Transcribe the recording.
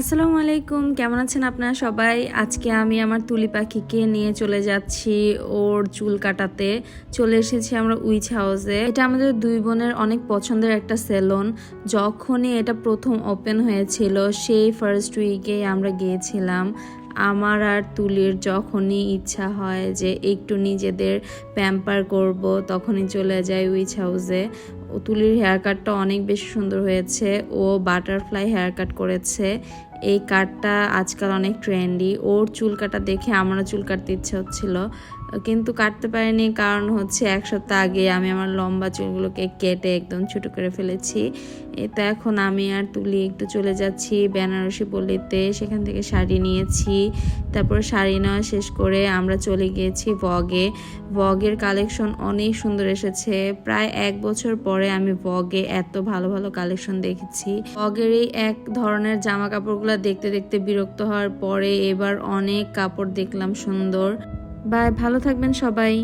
আসসালামু আলাইকুম, কেমন আছেন আপনারা সবাই? আজকে আমি আমার তুলি পাখিকে নিয়ে চলে যাচ্ছি ওর চুল কাটাতে। চলে এসেছি আমরা উইচ হাউসে। এটা আমাদের দুই বোনের অনেক পছন্দের একটা সেলুন। যখনই এটা প্রথম ওপেন হয়েছিল, সেই ফার্স্ট উইকে আমরা গিয়েছিলাম। আমার আর তুলির যখনই ইচ্ছা হয় যে একটু নিজেদের প্যাম্পার করব, তখনই চলে যাই উইচ হাউসে। তুলির হেয়ার কাটটা অনেক বেশি সুন্দর হয়েছে। ও বাটারফ্লাই হেয়ার কাট করেছে। এই কাটটা আজকাল অনেক ট্রেন্ডি ওর চুল কাটা দেখে আমারও চুল কাটতে ইচ্ছে হচ্ছিল। কিন্তু কাটতে পারিনি কারণ হচ্ছে এক সপ্তাহ আগে আমি আমার লম্বা চুলগুলোকে কেটে একদম ছোট করে ফেলেছি। তো এখন আমি আর তুলি একটু চলে যাচ্ছি বেনারসি পল্লীতে, সেখান থেকে শাড়ি নিয়েছি। তারপর শাড়ি নেওয়া শেষ করে আমরা চলে গিয়েছি ভগে। ভগের কালেকশন অনেক সুন্দর এসেছে। প্রায় এক বছর পরে আমি ভগে এত ভালো ভালো কালেকশন দেখেছি। ভগের এই এক ধরনের জামা কাপড়গুলো দেখতে দেখতে বিরক্ত হওয়ার পরে এবার অনেক কাপড় দেখলাম সুন্দর। বাই ভালো থাকবেন সবাই।